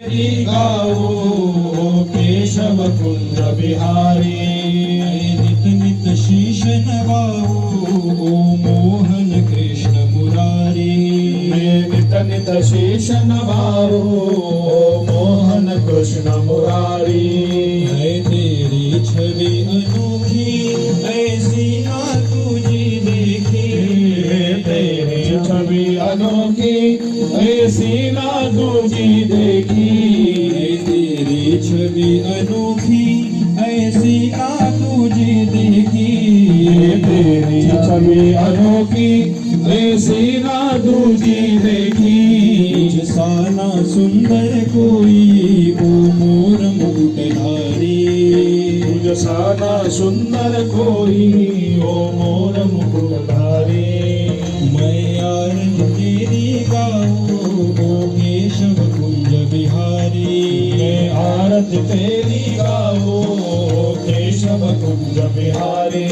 गावो केशव कुंद बिहारी। नित नित शीश नवाओ मोहन कृष्ण मुरारी। नित नित शीश नवाओ मोहन कृष्ण मुरारी। छवि अनोखी ऐसी ना तुझी देखी तेरी छवि अनोखी ऐसी ना तुझी देखी तेरी छवि अनोखी ऐसी ना तुझी देखी। साना सुंदर कोई ओ मोर मुकुटधारी। तुझ साना सुंदर कोई ओ मोर मुकुटधारी। आरत तेरी गाओ केशव कुंज बिहारी।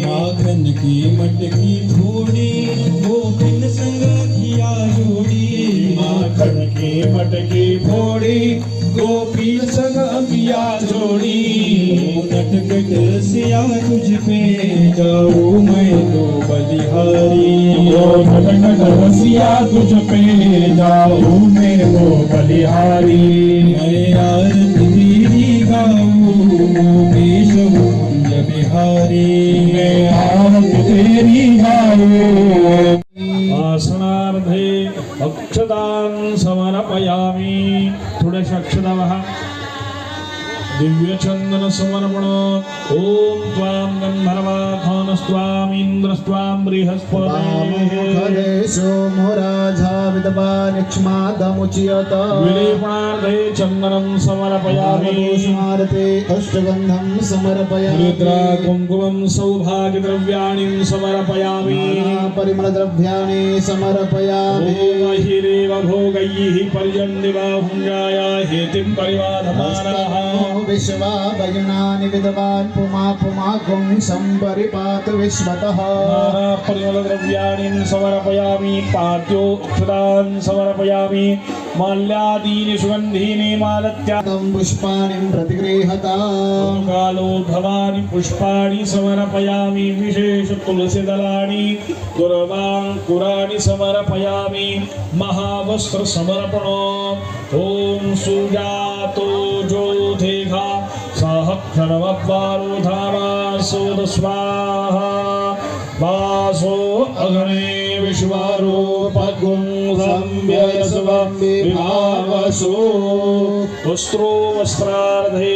माखन की मटकी थोड़ी गोपिन संग किया जोड़ी। माखन की मटकी फोड़ी गोपी संग किया जोड़ी। नटखट सिया तुझ पे जाऊँ मैं तो बलिहारी। ओ नटखट रसिया तुझ पे जाऊँ मैं तो बलिहारी। आसनार्धे अक्षतान् समर्पयामि। थोड्याशा अक्षता वहा दिव्यचंदन समर्पण ओम त्वां गंधर्वाथनस्त्वाम् इन्द्रस्त्वां बृहस्पति खदेशो मुराझा विद्वानिक्ष्मादमुच्यत विलेपणार्धे चन्दनं समर्पयामि। स्मारते अष्टगन्धं समर्पयामि। मुद्रा कुङ्कुमं सौभाग्यद्रव्याणि समर्पयामि। परिमलद्रव्याणि समर्पयामि। भोगैः पर्यन्दिवा हेतिं परिवाधमानः विश्वा वयुनानि विद्वान् पुमा पुमाकुं सम्परिपात विश्वतः। परिमलद्रव्याणि समर्पयामि पाद्यो क्षुदान् समर्पयामि माल्यादीनि सुगन्धीनि मालत्या। पुष्पाणि प्रतिगृहता कालो भवानि पुष्पाणि समर्पयामि विशेष तुलसीदलानि दुर्वाङ्कुराणि समर्पयामि महावस्त्र समर्पणो। ॐ सुजातो क्षणमब्बारोधामासोद स्वाहा वासो अग्ने विश्वरूपगुं संव्ययसवं वस्त्रो वस्त्रार्धे